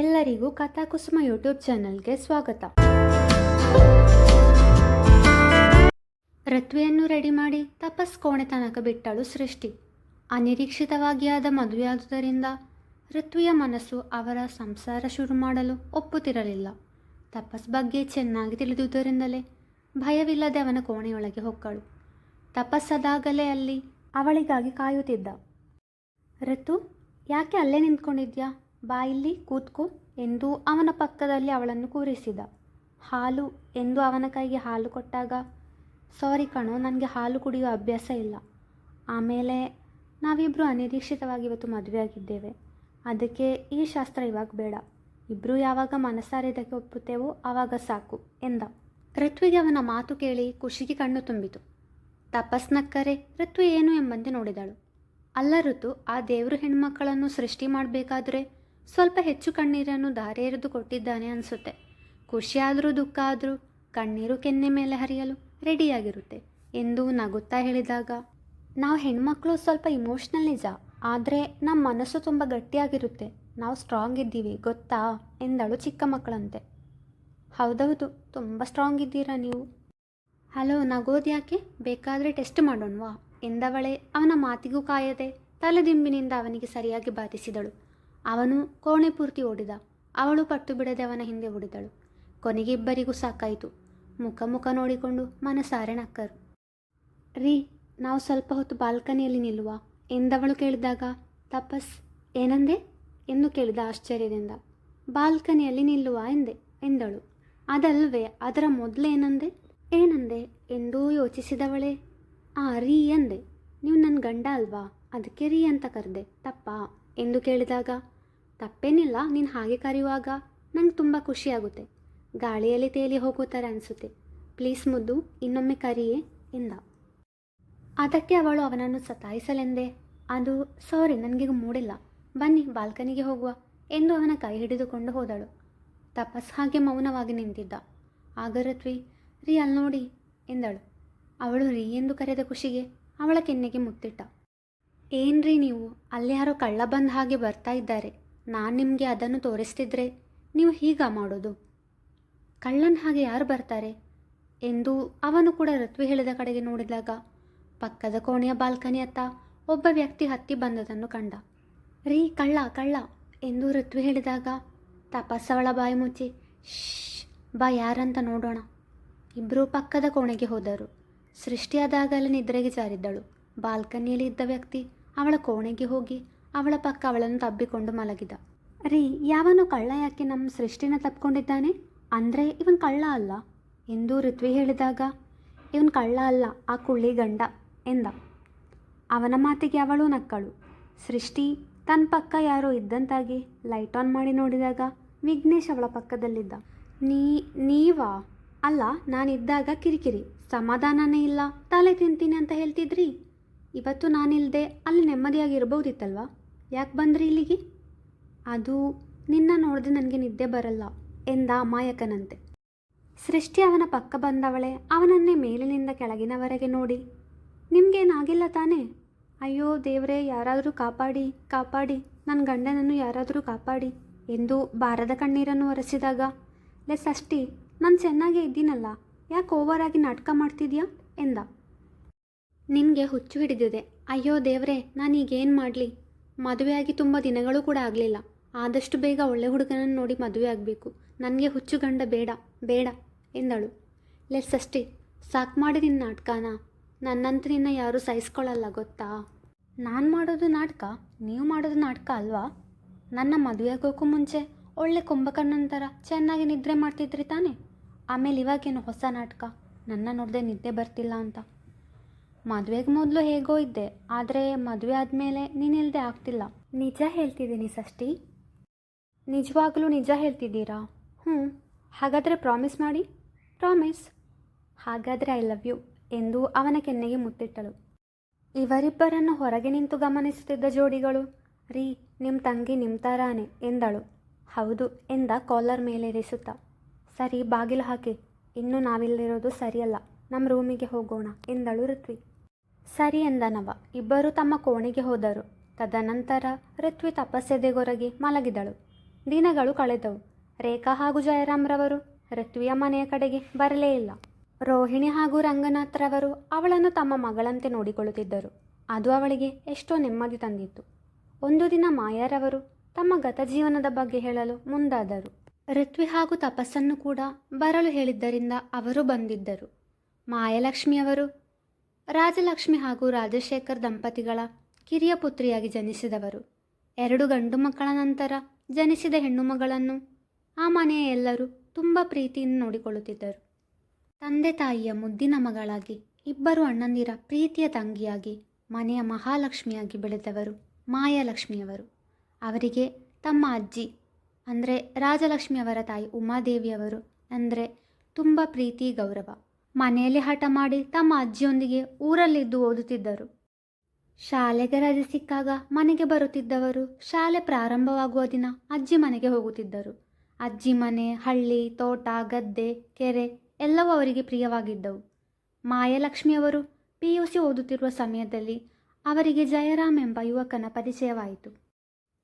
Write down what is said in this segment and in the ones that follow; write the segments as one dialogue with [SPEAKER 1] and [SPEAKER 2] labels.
[SPEAKER 1] ಎಲ್ಲರಿಗೂ ಕಥಾಕುಸುಮ ಯೂಟ್ಯೂಬ್ ಚಾನಲ್ಗೆ ಸ್ವಾಗತ. ರತ್ವೆಯನ್ನು ರೆಡಿ ಮಾಡಿ ತಪಸ್ ಕೋಣೆ ತನಕ ಬಿಟ್ಟಳು ಸೃಷ್ಟಿ. ಅನಿರೀಕ್ಷಿತವಾಗಿ ಆದ ಮದುವೆಯಾದುದರಿಂದ ಋತ್ವಿಯ ಮನಸ್ಸು ಅವರ ಸಂಸಾರ ಶುರು ಮಾಡಲು ಒಪ್ಪುತ್ತಿರಲಿಲ್ಲ. ತಪಸ್ ಬಗ್ಗೆ ಚೆನ್ನಾಗಿ ತಿಳಿದುದರಿಂದಲೇ ಭಯವಿಲ್ಲದೆ ಅವನ ಕೋಣೆಯೊಳಗೆ ಹೊಕ್ಕಳು. ತಪಸ್ಸದಾಗಲೇ ಅಲ್ಲಿ ಅವಳಿಗಾಗಿ ಕಾಯುತ್ತಿದ್ದ. ಋತು ಯಾಕೆ ಅಲ್ಲೇ ನಿಂತ್ಕೊಂಡಿದ್ಯಾ? ಬಾ ಇಲ್ಲಿ, ಕೂತ್ಕೋ ಎಂದು ಅವನ ಪಕ್ಕದಲ್ಲಿ ಅವಳನ್ನು ಕೂರಿಸಿದ. ಹಾಲು, ಎಂದು ಅವನ ಕೈಗೆ ಹಾಲು ಕೊಟ್ಟಾಗ, ಸಾರಿ ಕಣೋ, ನನಗೆ ಹಾಲು ಕುಡಿಯೋ ಅಭ್ಯಾಸ ಇಲ್ಲ. ಆಮೇಲೆ ನಾವಿಬ್ಬರು ಅನಿರೀಕ್ಷಿತವಾಗಿ ಇವತ್ತು ಮದುವೆ ಆಗಿದ್ದೇವೆ. ಅದಕ್ಕೆ ಈ ಶಾಸ್ತ್ರ ಇವಾಗ ಬೇಡ. ಇಬ್ಬರು ಯಾವಾಗ ಮನಸ್ಸಾರೆ ಇದಕ್ಕೆ ಒಪ್ಪುತ್ತೇವೋ ಆವಾಗ ಸಾಕು, ಎಂದ. ಋತ್ವಿಗೆ ಅವನ ಮಾತು ಕೇಳಿ ಖುಷಿಗೆ ಕಣ್ಣು ತುಂಬಿತು. ತಪಸ್ನಕ್ಕರೆ, ಋತ್ವಿ ಏನು ಎಂಬಂತೆ ನೋಡಿದಳು. ಅಲ್ಲ ಋತು, ಆ ದೇವರು ಹೆಣ್ಮಕ್ಕಳನ್ನು ಸೃಷ್ಟಿ ಮಾಡಬೇಕಾದ್ರೆ ಸ್ವಲ್ಪ ಹೆಚ್ಚು ಕಣ್ಣೀರನ್ನು ದಾರೆ ಎರೆದು ಕೊಟ್ಟಿದ್ದಾನೆ ಅನಿಸುತ್ತೆ. ಖುಷಿಯಾದರೂ ದುಃಖ ಆದರೂ ಕಣ್ಣೀರು ಕೆನ್ನೆ ಮೇಲೆ ಹರಿಯಲು ರೆಡಿಯಾಗಿರುತ್ತೆ. ಎಂದು ನಗುತ್ತಾ ಹೇಳಿದಾಗ, ನಾವು ಹೆಣ್ಮಕ್ಳು ಸ್ವಲ್ಪ ಇಮೋಷ್ನಲ್ ನಿಜ ಆದರೆ ನಮ್ಮ ಮನಸ್ಸು ತುಂಬ ಗಟ್ಟಿಯಾಗಿರುತ್ತೆ. ನಾವು ಸ್ಟ್ರಾಂಗ್ ಇದ್ದೀವಿ, ಗೊತ್ತಾ? ಎಂದಳು ಚಿಕ್ಕ ಮಕ್ಕಳಂತೆ. ಹೌದೌದು, ತುಂಬ ಸ್ಟ್ರಾಂಗ್ ಇದ್ದೀರಾ ನೀವು? ಹಲೋ, ನಗೋದು ಯಾಕೆ? ಬೇಕಾದರೆ ಟೆಸ್ಟ್ ಮಾಡೋಣವಾ? ಎಂದವಳೆ ಅವನ ಮಾತಿಗೂ ಕಾಯದೆ ತಲೆದಿಂಬಿನಿಂದ ಅವನಿಗೆ ಸರಿಯಾಗಿ ಬಾಧಿಸಿದಳು. ಅವನು ಕೋಣೆ ಪೂರ್ತಿ ಓಡಿದ. ಅವಳು ಪಟ್ಟು ಬಿಡದೆ ಅವನ ಹಿಂದೆ ಓಡಿದಳು. ಕೊನೆಗೆ ಇಬ್ಬರಿಗೂ ಸಾಕಾಯಿತು. ಮುಖ ಮುಖ ನೋಡಿಕೊಂಡು ಮನಸಾರೆ ನಕ್ಕರು. ರೀ, ನಾವು ಸ್ವಲ್ಪ ಹೊತ್ತು ಬಾಲ್ಕನಿಯಲ್ಲಿ ನಿಲ್ಲುವ ಎಂದವಳು ಕೇಳಿದಾಗ, ತಪಸ್, ಏನಂದೆ? ಎಂದು ಕೇಳಿದ ಆಶ್ಚರ್ಯದಿಂದ. ಬಾಲ್ಕನಿಯಲ್ಲಿ ನಿಲ್ಲುವ ಎಂದೆ, ಎಂದಳು. ಅದಲ್ವೇ, ಅದರ ಮೊದಲು ಏನಂದೆ? ಏನಂದೆ? ಎಂದು ಯೋಚಿಸಿದವಳೆ? ಆ, ರೀ ಎಂದೆ. ನೀವು ನನ್ನ ಗಂಡ ಅಲ್ವಾ? ಅದಕ್ಕೆ ರೀ ಅಂತ ಕರೆದೆ, ತಪ್ಪಾ? ಎಂದು ಕೇಳಿದಾಗ ತಪ್ಪೇನಿಲ್ಲ, ನೀನು ಹಾಗೆ ಕರೆಯುವಾಗ ನಂಗೆ ತುಂಬ ಖುಷಿಯಾಗುತ್ತೆ. ಗಾಳಿಯಲ್ಲಿ ತೇಲಿ ಹೋಗೋ ಥರ ಅನಿಸುತ್ತೆ. ಪ್ಲೀಸ್ ಮುದ್ದು, ಇನ್ನೊಮ್ಮೆ ಕರಿಯೇ ಎಂದ. ಅದಕ್ಕೆ ಅವಳು ಅವನನ್ನು ಸತಾಯಿಸಲೆಂದೆ. ಅದು, ಸಾರಿ ನನಗೆ ಮೂಡಿಲ್ಲ. ಬನ್ನಿ, ಬಾಲ್ಕನಿಗೆ ಹೋಗುವ ಎಂದು ಅವನ ಕೈ ಹಿಡಿದುಕೊಂಡು ಹೋದಳು. ತಪಸ್ ಹಾಗೆ ಮೌನವಾಗಿ ನಿಂತಿದ್ದ. ಆಗ ಋತ್ವಿ ರೀ ಅಲ್ಲಿ ನೋಡಿ ಎಂದಳು. ಅವಳು ರೀ ಎಂದು ಕರೆದ ಖುಷಿಗೆ ಅವಳ ಕೆನ್ನೆಗೆ ಮುತ್ತಿಟ್ಟ. ಏನ್ರಿ ನೀವು? ಅಲ್ಲಿ ಯಾರೋ ಕಳ್ಳ ಬಂದ ಹಾಗೆ ಬರ್ತಾ ಇದ್ದಾರೆ. ನಾನು ನಿಮಗೆ ಅದನ್ನು ತೋರಿಸ್ತಿದ್ರೆ ನೀವು ಹೀಗ ಮಾಡೋದು. ಕಳ್ಳನ ಹಾಗೆ ಯಾರು ಬರ್ತಾರೆ? ಎಂದು ಅವನು ಕೂಡ ಋತ್ವಿ ಹೇಳಿದ ಕಡೆಗೆ ನೋಡಿದಾಗ ಪಕ್ಕದ ಕೋಣೆಯ ಬಾಲ್ಕನಿ ಅತ್ತ ಒಬ್ಬ ವ್ಯಕ್ತಿ ಹತ್ತಿ ಬಂದದನ್ನು ಕಂಡ. ರೀ, ಕಳ್ಳ ಕಳ್ಳ ಎಂದು ಋತ್ವಿ ಹೇಳಿದಾಗ ತಪಸ್ಸವಳ ಬಾಯಿ ಮುಚ್ಚಿ ಶ್ ಬಾ ಯಾರಂತ ನೋಡೋಣ. ಇಬ್ಬರೂ ಪಕ್ಕದ ಕೋಣೆಗೆ ಹೋದರು. ಸೃಷ್ಟಿಯಾದಾಗಲೇ ನಿದ್ರೆಗೆ ಜಾರಿದ್ದಳು. ಬಾಲ್ಕನಿಯಲ್ಲಿ ಇದ್ದ ವ್ಯಕ್ತಿ ಅವಳ ಕೋಣೆಗೆ ಹೋಗಿ ಅವಳ ಪಕ್ಕ ಅವಳನ್ನು ತಬ್ಬಿಕೊಂಡು ಮಲಗಿದ. ರೀ ಯಾವನು ಕಳ್ಳ ಯಾಕೆ ನಮ್ಮ ಸೃಷ್ಟಿನ ತಪ್ಪಿಕೊಂಡಿದ್ದಾನೆ? ಅಂದರೆ ಇವನ್ ಕಳ್ಳ ಅಲ್ಲ? ಎಂದು ಋತ್ವಿ ಹೇಳಿದಾಗ, ಇವನ್ ಕಳ್ಳ ಅಲ್ಲ, ಆ ಕುಳ್ಳಿ ಗಂಡ, ಎಂದ. ಅವನ ಮಾತಿಗೆ ಅವಳು ನಕ್ಕಳು. ಸೃಷ್ಟಿ ತನ್ನ ಪಕ್ಕ ಯಾರೋ ಇದ್ದಂತಾಗಿ ಲೈಟ್ ಆನ್ ಮಾಡಿ ನೋಡಿದಾಗ ವಿಘ್ನೇಶ್ ಅವಳ ಪಕ್ಕದಲ್ಲಿದ್ದ. ನೀ, ನೀವಾ? ಅಲ್ಲ, ನಾನಿದ್ದಾಗ ಕಿರಿಕಿರಿ. ಸಮಾಧಾನನೇ ಇಲ್ಲ. ತಲೆ ತಿಂತೀನಿ ಅಂತ ಹೇಳ್ತಿದ್ರಿ? ಇವತ್ತು ನಾನಿಲ್ಲದೆ ಅಲ್ಲಿ ನೆಮ್ಮದಿಯಾಗಿರ್ಬೋದಿತ್ತಲ್ವಾ? ಯಾಕೆ ಬಂದ್ರಿ ಇಲ್ಲಿಗೆ? ಅದು ನಿನ್ನ ನೋಡಿದ್ರೆ ನನಗೆ ನಿದ್ದೆ ಬರಲ್ಲ ಎಂದ ಅಮಾಯಕನಂತೆ. ಸೃಷ್ಟಿ ಅವನ ಪಕ್ಕ ಬಂದವಳೆ, ಅವನನ್ನೇ ಮೇಲಿನಿಂದ ಕೆಳಗಿನವರೆಗೆ ನೋಡಿ. ನಿಮಗೇನಾಗಿಲ್ಲ ತಾನೇ? ಅಯ್ಯೋ ದೇವರೇ, ಯಾರಾದರೂ ಕಾಪಾಡಿ ಕಾಪಾಡಿ ನನ್ನ ಗಂಡನನ್ನು ಯಾರಾದರೂ ಕಾಪಾಡಿ ಎಂದು ಬಾರದ ಕಣ್ಣೀರನ್ನು ಒರೆಸಿದಾಗ, ಲೇ ಅಷ್ಟಿ ನಾನು ಚೆನ್ನಾಗೇ ಇದ್ದೀನಲ್ಲ, ಯಾಕೆ ಓವರಾಗಿ ನಾಟಕ ಮಾಡ್ತಿದ್ಯಾ? ಎಂದ. ನಿನಗೆ ಹುಚ್ಚು ಹಿಡಿದಿದೆ. ಅಯ್ಯೋ ದೇವರೇ, ನಾನೀಗೇನು ಮಾಡಲಿ? ಮದುವೆಯಾಗಿ ತುಂಬ ದಿನಗಳು ಕೂಡ ಆಗಲಿಲ್ಲ. ಆದಷ್ಟು ಬೇಗ ಒಳ್ಳೆ ಹುಡುಗನನ್ನು ನೋಡಿ ಮದುವೆ ಆಗಬೇಕು. ನನಗೆ ಹುಚ್ಚು ಗಂಡ ಬೇಡ ಬೇಡ, ಎಂದಳು. ಲೆಸ್ ಅಷ್ಟೇ. ಸಾಕು ಮಾಡಿ ನಿನ್ನ ನಾಟಕನ? ನನ್ನಂತ ನಿನ್ನ ಯಾರೂ ಸಹಿಸ್ಕೊಳ್ಳಲ್ಲ, ಗೊತ್ತಾ? ನಾನು ಮಾಡೋದು ನಾಟಕ? ನೀವು ಮಾಡೋದು ನಾಟಕ ಅಲ್ವಾ? ನನ್ನ ಮದುವೆ ಆಗೋಕ್ಕೂ ಮುಂಚೆ ಒಳ್ಳೆ ಕುಂಭಕರ್ಣನ ಥರ ಚೆನ್ನಾಗಿ ನಿದ್ರೆ ಮಾಡ್ತಿದ್ರಿ ತಾನೇ? ಆಮೇಲೆ ಇವಾಗೇನು ಹೊಸ ನಾಟಕ? ನನ್ನ ನೋಡದೆ ನಿದ್ದೆ ಬರ್ತಿಲ್ಲ ಅಂತ. ಮದುವೆಗೆ ಮೊದಲು ಹೇಗೋ ಇದ್ದೆ ಆದರೆ ಮದುವೆ ಆದಮೇಲೆ ನೀನಿಲ್ಲದೆ ಆಗ್ತಿಲ್ಲ. ನಿಜ ಹೇಳ್ತಿದ್ದೀನಿ ಸಷ್ಟಿ. ನಿಜವಾಗಲೂ ನಿಜ ಹೇಳ್ತಿದ್ದೀರಾ? ಹ್ಞೂ ಹಾಗಾದರೆ ಪ್ರಾಮಿಸ್ ಮಾಡಿ. ಪ್ರಾಮಿಸ್ ಹಾಗಾದರೆ ಐ ಲವ್ ಯು ಎಂದು ಅವನ ಕೆನ್ನೆಗೆ ಮುತ್ತಿಟ್ಟಳು. ಇವರಿಬ್ಬರನ್ನು ಹೊರಗೆ ನಿಂತು ಗಮನಿಸುತ್ತಿದ್ದ ಜೋಡಿಗಳು ರೀ ನಿಮ್ಮ ತಂಗಿ ನಿಮ್ಮ ಥರಾನೆ ಎಂದಳು. ಹೌದು ಎಂದ ಕಾಲರ್ ಮೇಲೇರಿಸುತ್ತಾ ಸರಿ ಬಾಗಿಲು ಹಾಕಿ ಇನ್ನೂ ನಾವಿಲ್ಲಿರೋದು ಸರಿಯಲ್ಲ ನಮ್ಮ ರೂಮಿಗೆ ಹೋಗೋಣ ಎಂದಳು ಋತ್ವಿ. ಸರಿ ಎಂದನವ. ಇಬ್ಬರು ತಮ್ಮ ಕೋಣೆಗೆ ಹೋದರು. ತದನಂತರ ಋತ್ವಿ ತಪಸ್ಸೆದೆಗೊರಗಿ ಮಲಗಿದಳು. ದಿನಗಳು ಕಳೆದವು. ರೇಖಾ ಹಾಗೂ ಜಯರಾಮ್ರವರು ಋತ್ವಿಯ ಮನೆಯ ಕಡೆಗೆ ಬರಲೇ ಇಲ್ಲ. ರೋಹಿಣಿ ಹಾಗೂ ರಂಗನಾಥ್ರವರು ಅವಳನ್ನು ತಮ್ಮ ಮಗಳಂತೆ ನೋಡಿಕೊಳ್ಳುತ್ತಿದ್ದರು. ಅದು ಅವಳಿಗೆ ಎಷ್ಟೋ ನೆಮ್ಮದಿ ತಂದಿತ್ತು. ಒಂದು ದಿನ ಮಾಯಾರವರು ತಮ್ಮ ಗತಜೀವನದ ಬಗ್ಗೆ ಹೇಳಲು ಮುಂದಾದರು. ಋತ್ವಿ ಹಾಗೂ ತಪಸ್ಸನ್ನು ಕೂಡ ಬರಲು ಹೇಳಿದ್ದರಿಂದ ಅವರು ಬಂದಿದ್ದರು. ಮಾಯಲಕ್ಷ್ಮಿಯವರು ರಾಜಲಕ್ಷ್ಮಿ ಹಾಗೂ ರಾಜಶೇಖರ್ ದಂಪತಿಗಳ ಕಿರಿಯ ಪುತ್ರಿಯಾಗಿ ಜನಿಸಿದವರು. ಎರಡು ಗಂಡು ಮಕ್ಕಳ ನಂತರ ಜನಿಸಿದ ಹೆಣ್ಣು ಮಗಳನ್ನು ಆ ಮನೆಯ ಎಲ್ಲರೂ ತುಂಬ ಪ್ರೀತಿಯಿಂದ ನೋಡಿಕೊಳ್ಳುತ್ತಿದ್ದರು. ತಂದೆ ತಾಯಿಯ ಮುದ್ದಿನ ಮಗಳಾಗಿ ಇಬ್ಬರು ಅಣ್ಣಂದಿರ ಪ್ರೀತಿಯ ತಂಗಿಯಾಗಿ ಮನೆಯ ಮಹಾಲಕ್ಷ್ಮಿಯಾಗಿ ಬೆಳೆದವರು ಮಾಯಾಲಕ್ಷ್ಮಿಯವರು. ಅವರಿಗೆ ತಮ್ಮ ಅಜ್ಜಿ ಅಂದರೆ ರಾಜಲಕ್ಷ್ಮಿಯವರ ತಾಯಿ ಉಮಾದೇವಿಯವರು ಅಂದರೆ ತುಂಬ ಪ್ರೀತಿ ಗೌರವ. ಮನೆಯಲ್ಲಿ ಹಠ ಮಾಡಿ ತಮ್ಮ ಅಜ್ಜಿಯೊಂದಿಗೆ ಊರಲ್ಲಿದ್ದು ಓದುತ್ತಿದ್ದರು. ಶಾಲೆಗೆ ರಜೆ ಸಿಕ್ಕಾಗ ಮನೆಗೆ ಬರುತ್ತಿದ್ದವರು ಶಾಲೆ ಪ್ರಾರಂಭವಾಗುವ ದಿನ ಅಜ್ಜಿ ಮನೆಗೆ ಹೋಗುತ್ತಿದ್ದರು. ಅಜ್ಜಿ ಮನೆ, ಹಳ್ಳಿ, ತೋಟ, ಗದ್ದೆ, ಕೆರೆ ಎಲ್ಲವೂ ಅವರಿಗೆ ಪ್ರಿಯವಾಗಿದ್ದವು. ಮಾಯಲಕ್ಷ್ಮಿಯವರು ಪಿ ಯು ಸಿ ಓದುತ್ತಿರುವ ಸಮಯದಲ್ಲಿ ಅವರಿಗೆ ಜಯರಾಮ್ ಎಂಬ ಯುವಕನ ಪರಿಚಯವಾಯಿತು.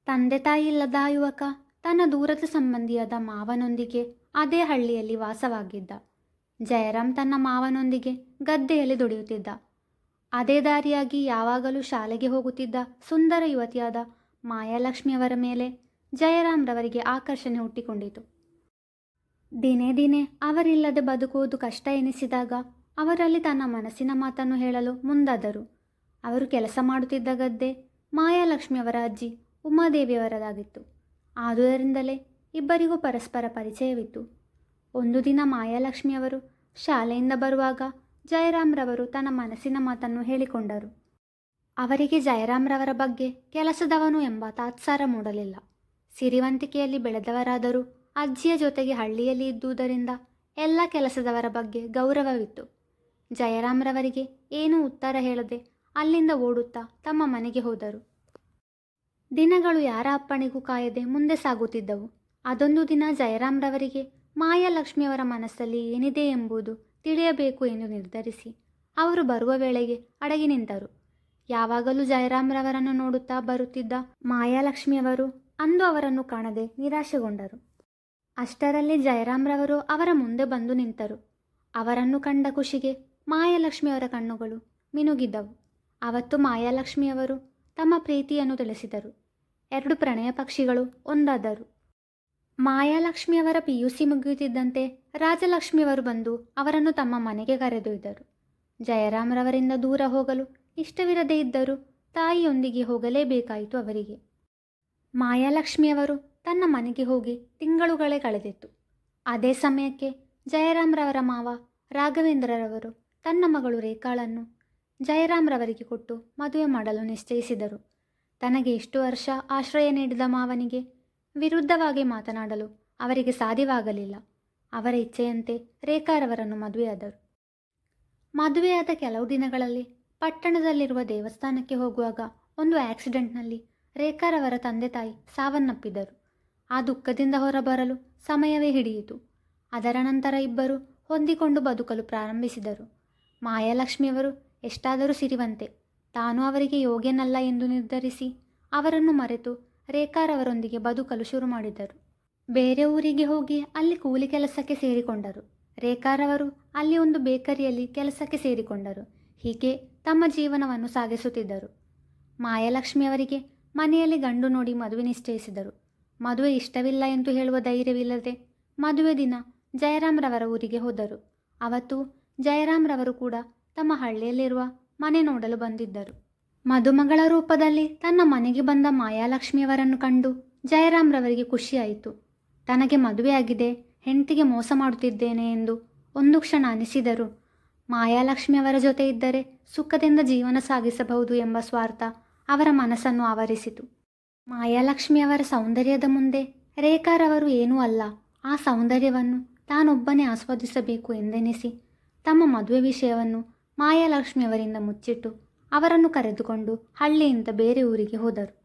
[SPEAKER 1] ತಂದೆ ತಾಯಿ ಇಲ್ಲದ ಯುವಕ ತನ್ನ ದೂರದ ಸಂಬಂಧಿಯಾದ ಮಾವನೊಂದಿಗೆ ಅದೇ ಹಳ್ಳಿಯಲ್ಲಿ ವಾಸವಾಗಿದ್ದ. ಜಯರಾಮ್ ತನ್ನ ಮಾವನೊಂದಿಗೆ ಗದ್ದೆಯಲ್ಲಿ ದುಡಿಯುತ್ತಿದ್ದ. ಅದೇ ದಾರಿಯಾಗಿ ಯಾವಾಗಲೂ ಶಾಲೆಗೆ ಹೋಗುತ್ತಿದ್ದ ಸುಂದರ ಯುವತಿಯಾದ ಮಾಯಾಲಕ್ಷ್ಮಿಯವರ ಮೇಲೆ ಜಯರಾಮ್ರವರಿಗೆ ಆಕರ್ಷಣೆ ಹುಟ್ಟಿಕೊಂಡಿತು. ದಿನೇ ದಿನೇ ಅವರಿಲ್ಲದೆ ಬದುಕುವುದು ಕಷ್ಟ ಎನಿಸಿದಾಗ ಅವರಲ್ಲಿ ತನ್ನ ಮನಸ್ಸಿನ ಮಾತನ್ನು ಹೇಳಲು ಮುಂದಾದರು. ಅವರು ಕೆಲಸ ಮಾಡುತ್ತಿದ್ದ ಗದ್ದೆ ಮಾಯಾಲಕ್ಷ್ಮಿಯವರ ಅಜ್ಜಿ ಉಮಾದೇವಿಯವರದಾಗಿತ್ತು. ಆದುದರಿಂದಲೇ ಇಬ್ಬರಿಗೂ ಪರಸ್ಪರ ಪರಿಚಯವಿತ್ತು. ಒಂದು ದಿನ ಮಾಯಾಲಕ್ಷ್ಮಿಯವರು ಶಾಲೆಯಿಂದ ಬರುವಾಗ ಜಯರಾಮ್ರವರು ತನ್ನ ಮನಸ್ಸಿನ ಮಾತನ್ನು ಹೇಳಿಕೊಂಡರು. ಅವರಿಗೆ ಜಯರಾಮ್ರವರ ಬಗ್ಗೆ ಕೆಲಸದವನು ಎಂಬ ತಾತ್ಸಾರ ಮೂಡಲಿಲ್ಲ. ಸಿರಿವಂತಿಕೆಯಲ್ಲಿ ಬೆಳೆದವರಾದರೂ ಅಜ್ಜಿಯ ಜೊತೆಗೆ ಹಳ್ಳಿಯಲ್ಲಿ ಇದ್ದುದರಿಂದ ಎಲ್ಲ ಕೆಲಸದವರ ಬಗ್ಗೆ ಗೌರವವಿತ್ತು. ಜಯರಾಮ್ರವರಿಗೆ ಏನೂ ಉತ್ತರ ಹೇಳದೆ ಅಲ್ಲಿಂದ ಓಡುತ್ತಾ ತಮ್ಮ ಮನೆಗೆ ಹೋದರು. ದಿನಗಳು ಯಾರ ಅಪ್ಪಣೆಗೂ ಕಾಯದೆ ಮುಂದೆ ಸಾಗುತ್ತಿದ್ದವು. ಅದೊಂದು ದಿನ ಜಯರಾಮ್ರವರಿಗೆ ಮಾಯಾಲಕ್ಷ್ಮಿಯವರ ಮನಸ್ಸಲ್ಲಿ ಏನಿದೆ ಎಂಬುದು ತಿಳಿಯಬೇಕು ಎಂದು ನಿರ್ಧರಿಸಿ ಅವರು ಬರುವ ವೇಳೆಗೆ ಅಡಗಿ ನಿಂತರು. ಯಾವಾಗಲೂ ಜಯರಾಮ್ರವರನ್ನು ನೋಡುತ್ತಾ ಬರುತ್ತಿದ್ದ ಮಾಯಾಲಕ್ಷ್ಮಿಯವರು ಅಂದು ಅವರನ್ನು ಕಾಣದೆ ನಿರಾಶೆಗೊಂಡರು. ಅಷ್ಟರಲ್ಲಿ ಜಯರಾಮ್ರವರು ಅವರ ಮುಂದೆ ಬಂದು ನಿಂತರು. ಅವರನ್ನು ಕಂಡ ಖುಷಿಗೆ ಮಾಯಾಲಕ್ಷ್ಮಿಯವರ ಕಣ್ಣುಗಳು ಮಿನುಗಿದ್ದವು ಅವತ್ತು ಮಾಯಾಲಕ್ಷ್ಮಿಯವರು ತಮ್ಮ ಪ್ರೀತಿಯನ್ನು ತಿಳಿಸಿದರು. ಎರಡು ಪ್ರಣಯ ಪಕ್ಷಿಗಳು ಒಂದಾದರು. ಮಾಯಾಲಕ್ಷ್ಮಿಯವರ ಪಿ ಯು ಸಿ ಮುಗಿಯುತ್ತಿದ್ದಂತೆ ರಾಜಲಕ್ಷ್ಮಿಯವರು ಬಂದು ಅವರನ್ನು ತಮ್ಮ ಮನೆಗೆ ಕರೆದೊಯ್ದರು. ಜಯರಾಮ್ರವರಿಂದ ದೂರ ಹೋಗಲು ಇಷ್ಟವಿರದೇ ಇದ್ದರೂ ತಾಯಿಯೊಂದಿಗೆ ಹೋಗಲೇಬೇಕಾಯಿತು ಅವರಿಗೆ. ಮಾಯಾಲಕ್ಷ್ಮಿಯವರು ತನ್ನ ಮನೆಗೆ ಹೋಗಿ ತಿಂಗಳುಗಳೇ ಕಳೆದಿತ್ತು. ಅದೇ ಸಮಯಕ್ಕೆ ಜಯರಾಮ್ರವರ ಮಾವ ರಾಘವೇಂದ್ರರವರು ತನ್ನ ಮಗಳು ರೇಖಾಳನ್ನು ಜಯರಾಮ್ರವರಿಗೆ ಕೊಟ್ಟು ಮದುವೆ ಮಾಡಲು ನಿಶ್ಚಯಿಸಿದರು. ತನಗೆ ಇಷ್ಟು ವರ್ಷ ಆಶ್ರಯ ನೀಡಿದ ಮಾವನಿಗೆ ವಿರುದ್ಧವಾಗಿ ಮಾತನಾಡಲು ಅವರಿಗೆ ಸಾಧ್ಯವಾಗಲಿಲ್ಲ. ಅವರ ಇಚ್ಛೆಯಂತೆ ರೇಖಾರವರನ್ನು ಮದುವೆಯಾದರು. ಮದುವೆಯಾದ ಕೆಲವು ದಿನಗಳಲ್ಲಿ ಪಟ್ಟಣದಲ್ಲಿರುವ ದೇವಸ್ಥಾನಕ್ಕೆ ಹೋಗುವಾಗ ಒಂದು ಆಕ್ಸಿಡೆಂಟ್ನಲ್ಲಿ ರೇಖಾರವರ ತಂದೆ ತಾಯಿ ಸಾವನ್ನಪ್ಪಿದರು. ಆ ದುಃಖದಿಂದ ಹೊರಬರಲು ಸಮಯವೇ ಹಿಡಿಯಿತು. ಅದರ ನಂತರ ಇಬ್ಬರು ಹೊಂದಿಕೊಂಡು ಬದುಕಲು ಪ್ರಾರಂಭಿಸಿದರು. ಮಾಯಾಲಕ್ಷ್ಮಿಯವರು ಎಷ್ಟಾದರೂ ಸಿರಿವಂತೆ ತಾನು ಅವರಿಗೆ ಯೋಗ್ಯನಲ್ಲ ಎಂದು ನಿರ್ಧರಿಸಿ ಅವರನ್ನು ಮರೆತು ರೇಖಾರವರೊಂದಿಗೆ ಬದುಕಲು ಶುರು ಮಾಡಿದರು. ಬೇರೆ ಊರಿಗೆ ಹೋಗಿ ಅಲ್ಲಿ ಕೂಲಿ ಕೆಲಸಕ್ಕೆ ಸೇರಿಕೊಂಡರು. ರೇಖಾರವರು ಅಲ್ಲಿ ಒಂದು ಬೇಕರಿಯಲ್ಲಿ ಕೆಲಸಕ್ಕೆ ಸೇರಿಕೊಂಡರು. ಹೀಗೆ ತಮ್ಮ ಜೀವನವನ್ನು ಸಾಗಿಸುತ್ತಿದ್ದರು. ಮಾಯಲಕ್ಷ್ಮಿಯವರಿಗೆ ಮನೆಯಲ್ಲಿ ಗಂಡು ನೋಡಿ ಮದುವೆ ನಿಶ್ಚಯಿಸಿದರು. ಮದುವೆ ಇಷ್ಟವಿಲ್ಲ ಎಂದು ಹೇಳುವ ಧೈರ್ಯವಿಲ್ಲದೆ ಮದುವೆ ದಿನ ಜಯರಾಮ್ರವರ ಊರಿಗೆ ಹೋದರು. ಅವತ್ತು ಜಯರಾಮ್ರವರು ಕೂಡ ತಮ್ಮ ಹಳ್ಳಿಯಲ್ಲಿರುವ ಮನೆ ನೋಡಲು ಬಂದಿದ್ದರು. ಮದುಮಗಳ ರೂಪದಲ್ಲಿ ತನ್ನ ಮನೆಗೆ ಬಂದ ಮಾಯಾಲಕ್ಷ್ಮಿಯವರನ್ನು ಕಂಡು ಜಯರಾಮ್ರವರಿಗೆ ಖುಷಿಯಾಯಿತು. ತನಗೆ ಮದುವೆಯಾಗಿದೆ, ಹೆಂಡತಿಗೆ ಮೋಸ ಮಾಡುತ್ತಿದ್ದೇನೆ ಎಂದು ಒಂದು ಕ್ಷಣ ಅನಿಸಿದರು. ಮಾಯಾಲಕ್ಷ್ಮಿಯವರ ಜೊತೆ ಇದ್ದರೆ ಸುಖದಿಂದ ಜೀವನ ಸಾಗಿಸಬಹುದು ಎಂಬ ಸ್ವಾರ್ಥ ಅವರ ಮನಸ್ಸನ್ನು ಆವರಿಸಿತು. ಮಾಯಾಲಕ್ಷ್ಮಿಯವರ ಸೌಂದರ್ಯದ ಮುಂದೆ ರೇಖಾರವರು ಏನೂ ಅಲ್ಲ. ಆ ಸೌಂದರ್ಯವನ್ನು ತಾನೊಬ್ಬನೇ ಆಸ್ವಾದಿಸಬೇಕು ಎಂದೆನಿಸಿ ತಮ್ಮ ಮದುವೆ ವಿಷಯವನ್ನು ಮಾಯಾಲಕ್ಷ್ಮಿಯವರಿಂದ ಮುಚ್ಚಿಟ್ಟು ಅವರನ್ನು ಕರೆದುಕೊಂಡು ಹಳ್ಳಿಯಿಂದ ಬೇರೆ ಊರಿಗೆ ಹೋದರು.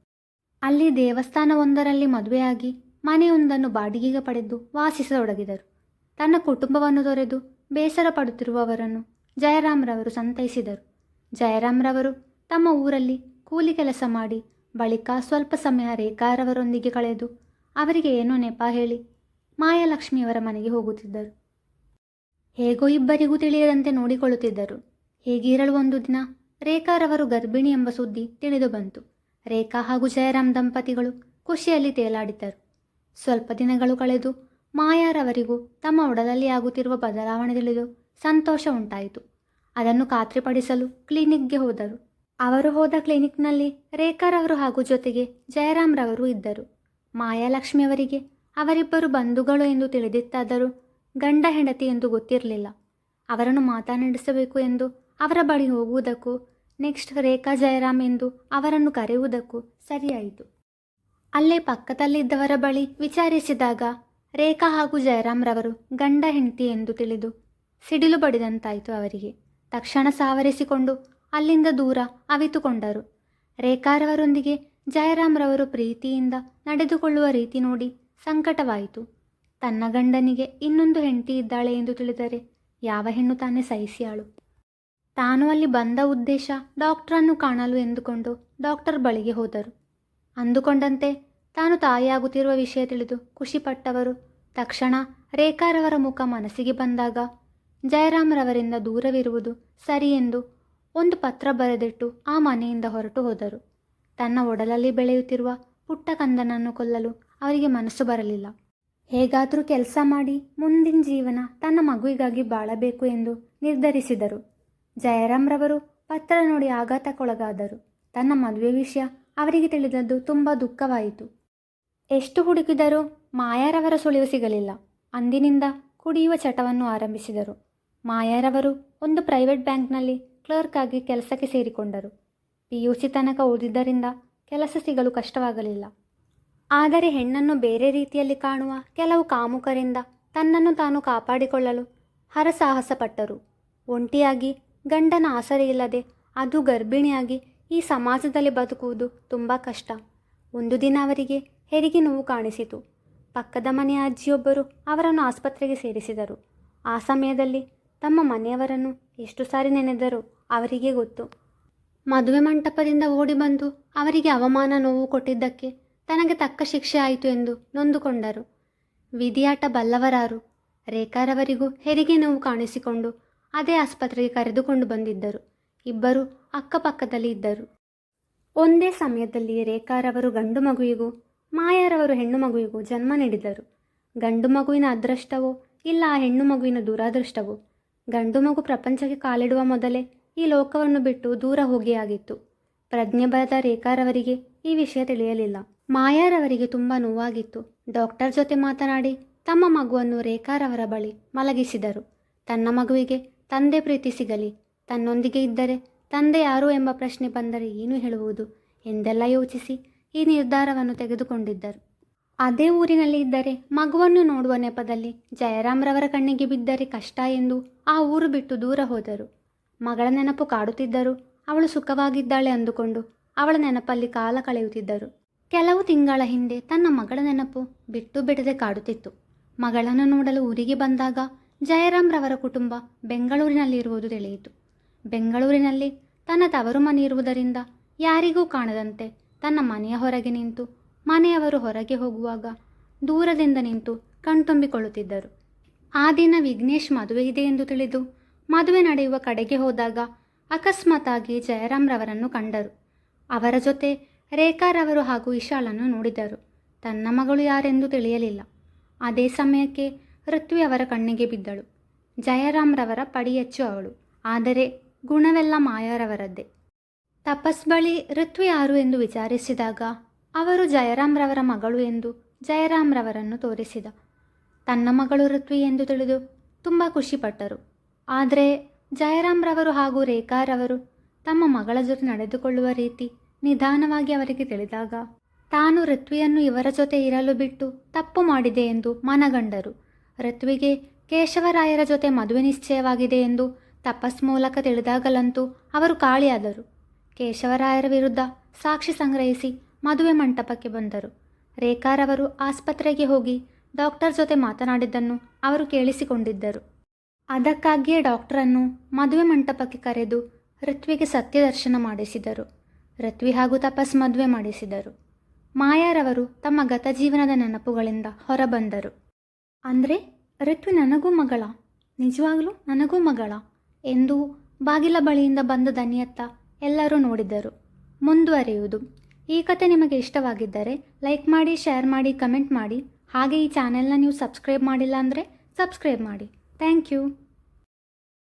[SPEAKER 1] ಅಲ್ಲಿ ದೇವಸ್ಥಾನವೊಂದರಲ್ಲಿ ಮದುವೆಯಾಗಿ ಮನೆಯೊಂದನ್ನು ಬಾಡಿಗೆಗೆ ಪಡೆದು ವಾಸಿಸತೊಡಗಿದರು. ತನ್ನ ಕುಟುಂಬವನ್ನು ತೊರೆದು ಬೇಸರ ಪಡುತ್ತಿರುವವರನ್ನು ಜಯರಾಮ್ರವರು ಸಂತೈಸಿದರು. ಜಯರಾಮ್ರವರು ತಮ್ಮ ಊರಲ್ಲಿ ಕೂಲಿ ಕೆಲಸ ಮಾಡಿ, ಬಳಿಕ ಸ್ವಲ್ಪ ಸಮಯ ರೇಖಾರವರೊಂದಿಗೆ ಕಳೆದು ಅವರಿಗೆ ಏನೋ ನೆಪ ಹೇಳಿ ಮಾಯಾಲಕ್ಷ್ಮಿಯವರ ಮನೆಗೆ ಹೋಗುತ್ತಿದ್ದರು. ಹೇಗೋ ಇಬ್ಬರಿಗೂ ತಿಳಿಯದಂತೆ ನೋಡಿಕೊಳ್ಳುತ್ತಿದ್ದರು. ಹೇಗಿರಲು ಒಂದು ದಿನ? ರೇಖಾರವರು ಗರ್ಭಿಣಿ ಎಂಬ ಸುದ್ದಿ ತಿಳಿದು ಬಂತು. ರೇಖಾ ಹಾಗೂ ಜಯರಾಮ್ ದಂಪತಿಗಳು ಖುಷಿಯಲ್ಲಿ ತೇಲಾಡಿದ್ದರು. ಸ್ವಲ್ಪ ದಿನಗಳು ಕಳೆದು ಮಾಯಾರವರಿಗೂ ತಮ್ಮ ಒಡಲಲ್ಲಿ ಆಗುತ್ತಿರುವ ಬದಲಾವಣೆ ತಿಳಿದು ಸಂತೋಷ ಉಂಟಾಯಿತು. ಅದನ್ನು ಖಾತ್ರಿಪಡಿಸಲು ಕ್ಲಿನಿಕ್ಗೆ ಹೋದರು. ಅವರು ಹೋದ ಕ್ಲಿನಿಕ್ನಲ್ಲಿ ರೇಖಾರವರು ಹಾಗೂ ಜೊತೆಗೆ ಜಯರಾಮ್ರವರು ಇದ್ದರು. ಮಾಯಾಲಕ್ಷ್ಮಿಯವರಿಗೆ ಅವರಿಬ್ಬರು ಬಂಧುಗಳು ಎಂದು ತಿಳಿದಿತ್ತಾದರೂ ಗಂಡ ಹೆಂಡತಿ ಎಂದು ಗೊತ್ತಿರಲಿಲ್ಲ. ಅವರನ್ನು ಮಾತನಾಡಿಸಬೇಕು ಎಂದು ಅವರ ಬಳಿ ಹೋಗುವುದಕ್ಕೂ ನೆಕ್ಸ್ಟ್ ರೇಖಾ ಜಯರಾಮ್ ಎಂದು ಅವರನ್ನು ಕರೆಯುವುದಕ್ಕೂ ಸರಿಯಾಯಿತು. ಅಲ್ಲೇ ಪಕ್ಕದಲ್ಲಿದ್ದವರ ಬಳಿ ವಿಚಾರಿಸಿದಾಗ, ರೇಖಾ ಹಾಗೂ ಜಯರಾಮ್ರವರು ಗಂಡ ಹೆಂಡತಿ ಎಂದು ತಿಳಿದು ಸಿಡಿಲು ಬಡಿದಂತಾಯಿತು ಅವರಿಗೆ. ತಕ್ಷಣ ಸಾವರಿಸಿಕೊಂಡು ಅಲ್ಲಿಂದ ದೂರ ಅವಿತುಕೊಂಡರು. ರೇಖಾರವರೊಂದಿಗೆ ಜಯರಾಮ್ರವರು ಪ್ರೀತಿಯಿಂದ ನಡೆದುಕೊಳ್ಳುವ ರೀತಿ ನೋಡಿ ಸಂಕಟವಾಯಿತು. ತನ್ನ ಗಂಡನಿಗೆ ಇನ್ನೊಂದು ಹೆಂಡತಿ ಇದ್ದಾಳೆ ಎಂದು ತಿಳಿದರೆ ಯಾವ ಹೆಣ್ಣು ತಾನೇ ಸಹಿಸಿಯಾಳು. ತಾನು ಅಲ್ಲಿ ಬಂದ ಉದ್ದೇಶ ಡಾಕ್ಟ್ರನ್ನು ಕಾಣಲು ಎಂದುಕೊಂಡು ಡಾಕ್ಟರ್ ಬಳಿಗೆ ಹೋದರು. ಅಂದುಕೊಂಡಂತೆ ತಾನು ತಾಯಿಯಾಗುತ್ತಿರುವ ವಿಷಯ ತಿಳಿದು ಖುಷಿಪಟ್ಟವರು. ತಕ್ಷಣ ರೇಖಾರವರ ಮುಖ ಮನಸ್ಸಿಗೆ ಬಂದಾಗ, ಜಯರಾಮ್ರವರಿಂದ ದೂರವಿರುವುದು ಸರಿ ಎಂದು ಒಂದು ಪತ್ರ ಬರೆದಿಟ್ಟು ಆ ಮನೆಯಿಂದ ಹೊರಟು ಹೋದರು. ತನ್ನ ಒಡಲಲ್ಲಿ ಬೆಳೆಯುತ್ತಿರುವ ಪುಟ್ಟ ಕಂದನನ್ನು ಕೊಲ್ಲಲು ಅವರಿಗೆ ಮನಸ್ಸು ಬರಲಿಲ್ಲ. ಹೇಗಾದರೂ ಕೆಲಸ ಮಾಡಿ ಮುಂದಿನ ಜೀವನ ತನ್ನ ಮಗುವಿಗಾಗಿ ಬಾಳಬೇಕು ಎಂದು ನಿರ್ಧರಿಸಿದರು. ಜಯರಾಮ್ರವರು ಪತ್ರ ನೋಡಿ ಆಘಾತಕ್ಕೊಳಗಾದರು. ತನ್ನ ಮದುವೆ ವಿಷಯ ಅವರಿಗೆ ತಿಳಿದದ್ದು ತುಂಬ ದುಃಖವಾಯಿತು. ಎಷ್ಟು ಹುಡುಕಿದರೂ ಮಾಯಾರವರ ಸುಳಿವು ಸಿಗಲಿಲ್ಲ. ಅಂದಿನಿಂದ ಕುಡಿಯುವ ಚಟವನ್ನು ಆರಂಭಿಸಿದರು. ಮಾಯಾರವರು ಒಂದು ಪ್ರೈವೇಟ್ ಬ್ಯಾಂಕ್ನಲ್ಲಿ ಕ್ಲರ್ಕ್ ಆಗಿ ಕೆಲಸಕ್ಕೆ ಸೇರಿಕೊಂಡರು. ಪಿ ಯು ಸಿ ತನಕ ಓದಿದ್ದರಿಂದ ಕೆಲಸ ಸಿಗಲು ಕಷ್ಟವಾಗಲಿಲ್ಲ. ಆದರೆ ಹೆಣ್ಣನ್ನು ಬೇರೆ ರೀತಿಯಲ್ಲಿ ಕಾಣುವ ಕೆಲವು ಕಾಮುಕರಿಂದ ತನ್ನನ್ನು ತಾನು ಕಾಪಾಡಿಕೊಳ್ಳಲು ಹರಸಾಹಸಪಟ್ಟರು. ಒಂಟಿಯಾಗಿ ಗಂಡನ ಆಸರೆ ಇಲ್ಲದೆ ಅದು ಗರ್ಭಿಣಿಯಾಗಿ ಈ ಸಮಾಜದಲ್ಲಿ ಬದುಕುವುದು ತುಂಬ ಕಷ್ಟ. ಒಂದು ದಿನ ಅವರಿಗೆ ಹೆರಿಗೆ ನೋವು ಕಾಣಿಸಿತು. ಪಕ್ಕದ ಮನೆಯ ಅಜ್ಜಿಯೊಬ್ಬರು ಅವರನ್ನು ಆಸ್ಪತ್ರೆಗೆ ಸೇರಿಸಿದರು. ಆ ಸಮಯದಲ್ಲಿ ತಮ್ಮ ಮನೆಯವರನ್ನು ಎಷ್ಟು ಸಾರಿ ನೆನೆದರೂ ಅವರಿಗೆ ಗೊತ್ತು. ಮದುವೆ ಮಂಟಪದಿಂದ ಓಡಿ ಬಂದು ಅವರಿಗೆ ಅವಮಾನ ನೋವು ಕೊಟ್ಟಿದ್ದಕ್ಕೆ ತನಗೆ ತಕ್ಕ ಶಿಕ್ಷೆ ಆಯಿತು ಎಂದು ನೊಂದುಕೊಂಡರು. ವಿಧಿಯಾಟ ಬಲ್ಲವರಾರು. ರೇಖಾರವರಿಗೂ ಹೆರಿಗೆ ನೋವು ಕಾಣಿಸಿಕೊಂಡು ಅದೇ ಆಸ್ಪತ್ರೆಗೆ ಕರೆದುಕೊಂಡು ಬಂದಿದ್ದರು. ಇಬ್ಬರು ಅಕ್ಕಪಕ್ಕದಲ್ಲಿ ಇದ್ದರು. ಒಂದೇ ಸಮಯದಲ್ಲಿ ರೇಖಾರವರು ಗಂಡು ಮಗುವಿಗೂ ಮಾಯಾರವರು ಹೆಣ್ಣು ಮಗುವಿಗೂ ಜನ್ಮ ನೀಡಿದರು. ಗಂಡು ಮಗುವಿನ ಅದೃಷ್ಟವೋ, ಇಲ್ಲ ಆ ಹೆಣ್ಣು ಮಗುವಿನ ದುರಾದೃಷ್ಟವೋ, ಗಂಡು ಮಗು ಪ್ರಪಂಚಕ್ಕೆ ಕಾಲಿಡುವ ಮೊದಲೇ ಈ ಲೋಕವನ್ನು ಬಿಟ್ಟು ದೂರ ಹೋಗಿಯಾಗಿತ್ತು. ಪ್ರಜ್ಞೆ ಬರದ ರೇಖಾರವರಿಗೆ ಈ ವಿಷಯ ತಿಳಿಯಲಿಲ್ಲ. ಮಾಯಾರವರಿಗೆ ತುಂಬ ನೋವಾಗಿತ್ತು. ಡಾಕ್ಟರ್ ಜೊತೆ ಮಾತನಾಡಿ ತಮ್ಮ ಮಗುವನ್ನು ರೇಖಾರವರ ಬಳಿ ಮಲಗಿಸಿದರು. ತನ್ನ ಮಗುವಿಗೆ ತಂದೆ ಪ್ರೀತಿ ಸಿಗಲಿ. ತನ್ನೊಂದಿಗೆ ಇದ್ದರೆ ತಂದೆ ಯಾರು ಎಂಬ ಪ್ರಶ್ನೆ ಬಂದರೆ ಏನು ಹೇಳುವುದು? ಎಂದೆಲ್ಲ ಯೋಚಿಸಿ ಈ ನಿರ್ಧಾರವನ್ನು ತೆಗೆದುಕೊಂಡಿದ್ದರು. ಅದೇ ಊರಿನಲ್ಲಿ ಇದ್ದರೆ ಮಗುವನ್ನು ನೋಡುವ ನೆಪದಲ್ಲಿ ಜಯರಾಮ್ರವರ ಕಣ್ಣಿಗೆ ಬಿದ್ದರೆ ಕಷ್ಟ ಎಂದು ಆ ಊರು ಬಿಟ್ಟು ದೂರ ಹೋದರು. ಮಗಳ ನೆನಪು ಕಾಡುತ್ತಿದ್ದರು ಅವಳು ಸುಖವಾಗಿದ್ದಾಳೆ ಅಂದುಕೊಂಡು ಅವಳ ನೆನಪಲ್ಲಿ ಕಾಲ ಕಳೆಯುತ್ತಿದ್ದರು. ಕೆಲವು ತಿಂಗಳ ಹಿಂದೆ ತನ್ನ ಮಗಳ ನೆನಪು ಬಿಟ್ಟು ಬಿಡದೆ ಕಾಡುತ್ತಿತ್ತು. ಮಗಳನ್ನು ನೋಡಲು ಊರಿಗೆ ಬಂದಾಗ ಜಯರಾಮ್ರವರ ಕುಟುಂಬ ಬೆಂಗಳೂರಿನಲ್ಲಿರುವುದು ತಿಳಿಯಿತು. ಬೆಂಗಳೂರಿನಲ್ಲಿ ತನ್ನ ತವರು ಮನೆ ಇರುವುದರಿಂದ ಯಾರಿಗೂ ಕಾಣದಂತೆ ತನ್ನ ಮನೆಯ ಹೊರಗೆ ನಿಂತು ಮನೆಯವರು ಹೊರಗೆ ಹೋಗುವಾಗ ದೂರದಿಂದ ನಿಂತು ಕಣ್ತುಂಬಿಕೊಳ್ಳುತ್ತಿದ್ದರು ಆ ದಿನ ವಿಘ್ನೇಶ್ ಮದುವೆ ಇದೆ ಎಂದು ತಿಳಿದು ಮದುವೆ ನಡೆಯುವ ಕಡೆಗೆ ಹೋದಾಗ ಅಕಸ್ಮಾತಾಗಿ ಜಯರಾಮ್ರವರನ್ನು ಕಂಡರು. ಅವರ ಜೊತೆ ರೇಖಾರವರು ಹಾಗೂ ಇಶಾಳನ್ನು ನೋಡಿದರು. ತನ್ನ ಮಗಳು ಯಾರೆಂದು ತಿಳಿಯಲಿಲ್ಲ. ಅದೇ ಸಮಯಕ್ಕೆ ಋತ್ವಿ ಅವರ ಕಣ್ಣಿಗೆ ಬಿದ್ದಳು. ಜಯರಾಮ್ರವರ ಪಡಿಯಚ್ಚು ಅವಳು. ಆದರೆ ಗುಣವೆಲ್ಲ ಮಾಯಾರವರದ್ದೇ. ತಪಸ್ ಬಳಿ ಋತ್ವಿ ಯಾರು ಎಂದು ವಿಚಾರಿಸಿದಾಗ ಅವರು ಜಯರಾಮ್ರವರ ಮಗಳು ಎಂದು ಜಯರಾಮ್ರವರನ್ನು ತೋರಿಸಿದ. ತನ್ನ ಮಗಳು ಋತ್ವಿ ಎಂದು ತಿಳಿದು ತುಂಬ ಖುಷಿಪಟ್ಟರು. ಆದರೆ ಜಯರಾಮ್ರವರು ಹಾಗೂ ರೇಖಾರವರು ತಮ್ಮ ಮಗಳ ಜೊತೆ ನಡೆದುಕೊಳ್ಳುವ ರೀತಿ ನಿಧಾನವಾಗಿ ಅವರಿಗೆ ತಿಳಿದಾಗ ತಾನು ಋತ್ವಿಯನ್ನು ಇವರ ಜೊತೆ ಇರಲು ಬಿಟ್ಟು ತಪ್ಪು ಮಾಡಿದೆ ಎಂದು ಮನಗಂಡರು. ಋತ್ವಿಗೆ ಕೇಶವರಾಯರ ಜೊತೆ ಮದುವೆ ನಿಶ್ಚಯವಾಗಿದೆ ಎಂದು ತಪಸ್ ಮೂಲಕ ತಿಳಿದಾಗಲಂತೂ ಅವರು ಕಾಳಿಯಾದರು. ಕೇಶವರಾಯರ ವಿರುದ್ಧ ಸಾಕ್ಷಿ ಸಂಗ್ರಹಿಸಿ ಮದುವೆ ಮಂಟಪಕ್ಕೆ ಬಂದರು. ರೇಖಾರವರು ಆಸ್ಪತ್ರೆಗೆ ಹೋಗಿ ಡಾಕ್ಟರ್ ಜೊತೆ ಮಾತನಾಡಿದ್ದನ್ನು ಅವರು ಕೇಳಿಸಿಕೊಂಡಿದ್ದರು. ಅದಕ್ಕಾಗಿಯೇ ಡಾಕ್ಟರನ್ನು ಮದುವೆ ಮಂಟಪಕ್ಕೆ ಕರೆದು ಋತ್ವಿಗೆ ಸತ್ಯ ದರ್ಶನ ಮಾಡಿಸಿದರು. ಋತ್ವಿ ಹಾಗೂ ತಪಸ್ ಮದುವೆ ಮಾಡಿಸಿದರು. ಮಾಯಾರವರು ತಮ್ಮ ಗತಜೀವನದ ನೆನಪುಗಳಿಂದ ಹೊರಬಂದರು. ಅಂದರೆ ಋತ್ವಿ ನನಗೂ ಮಗಳ. ನಿಜವಾಗ್ಲೂ ನನಗೂ ಮಗಳ ಎಂದು ಬಾಗಿಲ ಬಳಿಯಿಂದ ಬಂದ ದನಿಯತ್ತ ಎಲ್ಲರೂ ನೋಡಿದರು ಮುಂದುವರಿಯುವುದು. ಈ ಕತೆ ನಿಮಗೆ ಇಷ್ಟವಾಗಿದ್ದರೆ ಲೈಕ್ ಮಾಡಿ, ಶೇರ್ ಮಾಡಿ, ಕಮೆಂಟ್ ಮಾಡಿ. ಹಾಗೆ ಈ ಚಾನೆಲ್ನ ನೀವು ಸಬ್ಸ್ಕ್ರೈಬ್ ಮಾಡಿಲ್ಲ ಅಂದರೆ ಸಬ್ಸ್ಕ್ರೈಬ್ ಮಾಡಿ. Thank you.